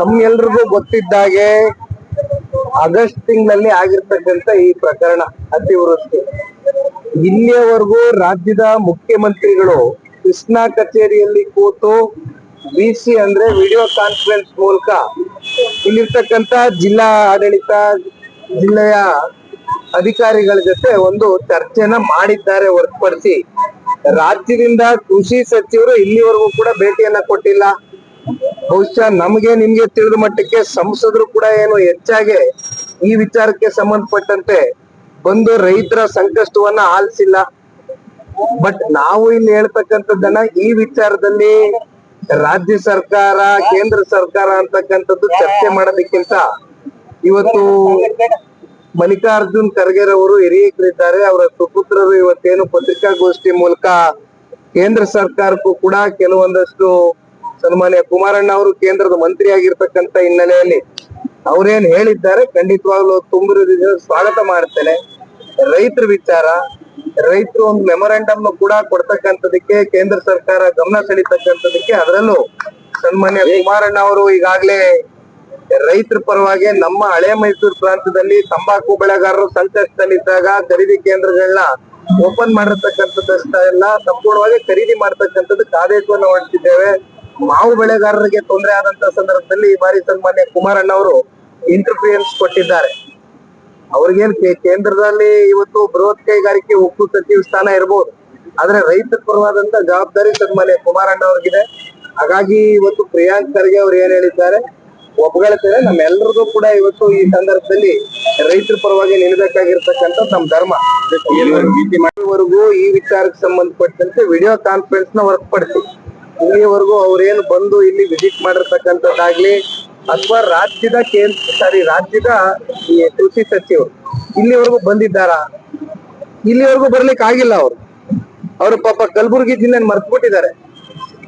ತಮ್ಮೆಲ್ರಿಗೂ ಗೊತ್ತಿದ್ದಾಗೆ August ತಿಂಗಳಲ್ಲಿ ಆಗಿರ್ತಕ್ಕಂಥ ಈ ಪ್ರಕರಣ ಅತಿವೃಷ್ಟಿ. ಇಲ್ಲಿಯವರೆಗೂ ರಾಜ್ಯದ ಮುಖ್ಯಮಂತ್ರಿಗಳು ಕೃಷ್ಣಾ ಕಚೇರಿಯಲ್ಲಿ ಕೂತು ಬಿಸಿ ಅಂದ್ರೆ ವಿಡಿಯೋ ಕಾನ್ಫರೆನ್ಸ್ ಮೂಲಕ ಇಲ್ಲಿರ್ತಕ್ಕಂತ ಜಿಲ್ಲಾ ಆಡಳಿತ, ಜಿಲ್ಲೆಯ ಅಧಿಕಾರಿಗಳ ಜೊತೆ ಒಂದು ಚರ್ಚೆನ ಮಾಡಿದ್ದಾರೆ ಹೊರತುಪಡಿಸಿ ರಾಜ್ಯದಿಂದ ಕೃಷಿ ಸಚಿವರು ಇಲ್ಲಿವರೆಗೂ ಕೂಡ ಭೇಟಿಯನ್ನ ಕೊಟ್ಟಿಲ್ಲ. ಬಹುಶಃ ನಮಗೆ ನಿಮ್ಗೆ ತಿಳಿದ ಮಟ್ಟಕ್ಕೆ ಸಂಸದರು ಕೂಡ ಏನು ಹೆಚ್ಚಾಗಿ ಈ ವಿಚಾರಕ್ಕೆ ಸಂಬಂಧಪಟ್ಟಂತೆ ಬಂದು ರೈತರ ಸಂಕಷ್ಟವನ್ನ ಆಲಿಸಿಲ್ಲ. ಬಟ್ ನಾವು ಇಲ್ಲಿ ಹೇಳ್ತಕ್ಕಂಥದ್ದನ್ನ ಈ ವಿಚಾರದಲ್ಲಿ ರಾಜ್ಯ ಸರ್ಕಾರ, ಕೇಂದ್ರ ಸರ್ಕಾರ ಅಂತಕ್ಕಂಥದ್ದು ಚರ್ಚೆ ಮಾಡೋದಕ್ಕಿಂತ ಇವತ್ತು ಮಲ್ಲಿಕಾರ್ಜುನ್ ಖರ್ಗೆರವರು ಹಿರಿಯರಿದ್ದಾರೆ ಅವರ ಸುಪುತ್ರರು ಇವತ್ತೇನು ಪತ್ರಿಕಾಗೋಷ್ಠಿ ಮೂಲಕ ಕೇಂದ್ರ ಸರ್ಕಾರಕ್ಕೂ ಕೂಡ ಕೆಲವೊಂದಷ್ಟು ಸನ್ಮಾನ್ಯ ಕುಮಾರಣ್ಣ ಅವರು ಕೇಂದ್ರದ ಮಂತ್ರಿ ಆಗಿರ್ತಕ್ಕಂತ ಹಿನ್ನೆಲೆಯಲ್ಲಿ ಅವ್ರೇನ್ ಹೇಳಿದ್ದಾರೆ ಖಂಡಿತವಾಗ್ಲೂ ತುಂಬಿದ ಸ್ವಾಗತ ಮಾಡ್ತೇನೆ. ರೈತರ ವಿಚಾರ ರೈತರು ಒಂದು ಮೆಮೊರಾಂಡಮ್ ಕೂಡ ಕೊಡ್ತಕ್ಕಂಥದಕ್ಕೆ ಕೇಂದ್ರ ಸರ್ಕಾರ ಗಮನ ಸೆಳಿತಕ್ಕಂಥದಕ್ಕೆ ಅದರಲ್ಲೂ ಸನ್ಮಾನ್ಯ ಕುಮಾರಣ್ಣ ಅವರು ಈಗಾಗಲೇ ರೈತರ ಪರವಾಗಿ ನಮ್ಮ ಹಳೆ ಮೈಸೂರು ಪ್ರಾಂತದಲ್ಲಿ ತಂಬಾಕು ಬೆಳೆಗಾರರು ಸಂಕಷ್ಟದಲ್ಲಿದ್ದಾಗ ಖರೀದಿ ಕೇಂದ್ರಗಳನ್ನ ಓಪನ್ ಮಾಡಿರ್ತಕ್ಕಂಥದ್ದಷ್ಟೆಲ್ಲ ಸಂಪೂರ್ಣವಾಗಿ ಖರೀದಿ ಮಾಡ್ತಕ್ಕಂಥದ್ದು ಆದೇಶವನ್ನು ಹೊರಡಿಸಿದ್ದೇವೆ ಮಾವು ಬೆಳೆಗಾರರಿಗೆ ತೊಂದರೆ ಆದಂತ ಸಂದರ್ಭದಲ್ಲಿ ಈ ಬಾರಿ ಸನ್ಮಾನ್ಯ ಕುಮಾರಣ್ಣ ಅವರು ಇಂಟರ್ಫಿಯನ್ಸ್ ಕೊಟ್ಟಿದ್ದಾರೆ. ಅವ್ರಿಗೇನ್ ಕೇಂದ್ರದಲ್ಲಿ ಇವತ್ತು ಬೃಹತ್ ಕೈಗಾರಿಕೆ ಉಕ್ಕು ಸಚಿವ ಸ್ಥಾನ ಇರಬಹುದು ಆದ್ರೆ ರೈತ ಪರವಾದಂತ ಜವಾಬ್ದಾರಿ ಸನ್ಮಾನ್ಯ ಕುಮಾರಣ್ಣ ಅವ್ರಿಗಿದೆ. ಹಾಗಾಗಿ ಇವತ್ತು ಪ್ರಿಯಾಂಕ್ ಖರ್ಗೆ ಅವ್ರು ಏನ್ ಹೇಳಿದ್ದಾರೆ ಒಪ್ಕೊಳ್ತೇವೆ ನಮ್ಮೆಲ್ಲರಿಗೂ ಕೂಡ ಇವತ್ತು ಈ ಸಂದರ್ಭದಲ್ಲಿ ರೈತರ ಪರವಾಗಿ ನಿಲ್ಬೇಕಾಗಿರ್ತಕ್ಕಂಥ ನಮ್ ಧರ್ಮ. ಈ ವಿಚಾರಕ್ಕೆ ಸಂಬಂಧಪಟ್ಟಂತೆ ವಿಡಿಯೋ ಕಾನ್ಫರೆನ್ಸ್ನ ಹೊರತುಪಡಿಸಿ ಇಲ್ಲಿವರೆಗೂ ಅವ್ರೇನು ಬಂದು ಇಲ್ಲಿ ವಿಸಿಟ್ ಮಾಡಿರ್ತಕ್ಕಂಥದ್ದಾಗ್ಲಿ ಅಥವಾ ರಾಜ್ಯದ ಕೇಂದ್ರ ಸಾರಿ ರಾಜ್ಯದ ಕೃಷಿ ಸಚಿವರು ಇಲ್ಲಿವರೆಗೂ ಬಂದಿದ್ದಾರಾ? ಇಲ್ಲಿವರೆಗೂ ಬರ್ಲಿಕ್ಕೆ ಆಗಿಲ್ಲ ಅವರು. ಅವರು ಪಾಪ ಕಲಬುರಗಿ ಜಿಲ್ಲೆ ಮರ್ತ್ಬಿಟ್ಟಿದ್ದಾರೆ.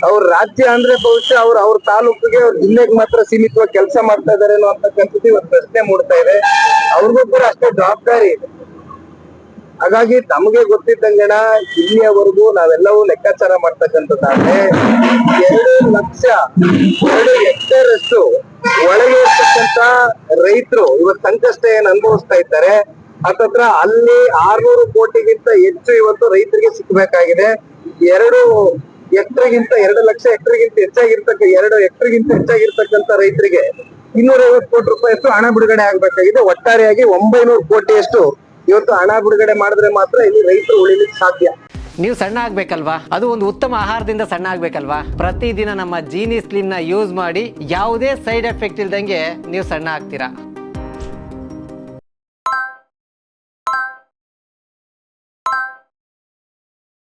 ಅವ್ರ ರಾಜ್ಯ ಅಂದ್ರೆ ಬಹುಶಃ ಅವ್ರ ಅವ್ರ ತಾಲೂಕಿಗೆ ಅವ್ರ ಜಿಲ್ಲೆಗೆ ಮಾತ್ರ ಸೀಮಿತವಾಗಿ ಕೆಲಸ ಮಾಡ್ತಾ ಇದಾರೆ ಅಂತಕ್ಕಂಥದ್ದು ಇವತ್ತು ಪ್ರಶ್ನೆ ಮೂಡ್ತಾ ಇದೆ. ಅವ್ರಿಗೂ ಕೂಡ ಅಷ್ಟೇ ಜವಾಬ್ದಾರಿ ಇದೆ. ಹಾಗಾಗಿ ತಮಗೆ ಗೊತ್ತಿದ್ದಂಗಣ ಇಲ್ಲಿಯವರೆಗೂ ನಾವೆಲ್ಲವೂ ಲೆಕ್ಕಾಚಾರ ಮಾಡ್ತಕ್ಕಂಥದ್ದಾದ್ರೆ ಎರಡು ಲಕ್ಷ ಎರಡು ಹೆಕ್ಟೇರ್ ಅಷ್ಟು ಒಳಗೆ ಇರ್ತಕ್ಕಂತ ರೈತರು ಇವತ್ತು ಸಂಕಷ್ಟ ಏನ್ ಅನುಭವಿಸ್ತಾ ಇದ್ದಾರೆ. ಹತ್ತತ್ರ ಅಲ್ಲಿ ಆರ್ನೂರು ಕೋಟಿಗಿಂತ ಹೆಚ್ಚು ಇವತ್ತು ರೈತರಿಗೆ ಸಿಕ್ಕಬೇಕಾಗಿದೆ ಎರಡು ಎಕ್ಟರ್ಗಿಂತ ಎರಡು ಲಕ್ಷ ಎಕ್ಟರ್ಗಿಂತ ಹೆಚ್ಚಾಗಿರ್ತಕ್ಕ ಎರಡು ಎಕ್ಟರ್ಗಿಂತ ಹೆಚ್ಚಾಗಿರ್ತಕ್ಕಂತ ರೈತರಿಗೆ ಇನ್ನೂರ ಐವತ್ತು ಕೋಟಿ ರೂಪಾಯಿಯಷ್ಟು ಹಣ ಬಿಡುಗಡೆ ಆಗ್ಬೇಕಾಗಿದೆ. ಒಟ್ಟಾರೆಯಾಗಿ ಒಂಬೈನೂರು ಕೋಟಿಯಷ್ಟು ಇವತ್ತು ಹಣ ಬಿಡುಗಡೆ ಮಾಡಿದ್ರೆ ಮಾತ್ರ ಇಲ್ಲಿ ರೈತರು ಉಳಿಲಿಕ್ಕೆ ಸಾಧ್ಯ. ನೀವು ಸಣ್ಣ ಆಗ್ಬೇಕಲ್ವಾ? ಅದು ಒಂದು ಉತ್ತಮ ಆಹಾರದಿಂದ ಸಣ್ಣ ಆಗ್ಬೇಕಲ್ವಾ? ಪ್ರತಿದಿನ ನಮ್ಮ ಜೀನಿ ಸ್ಲಿಮ್ನ ಯೂಸ್ ಮಾಡಿ ಯಾವುದೇ ಸೈಡ್ ಎಫೆಕ್ಟ್ ಇಲ್ದಂಗೆ ನೀವು ಸಣ್ಣ ಆಗ್ತೀರಾ?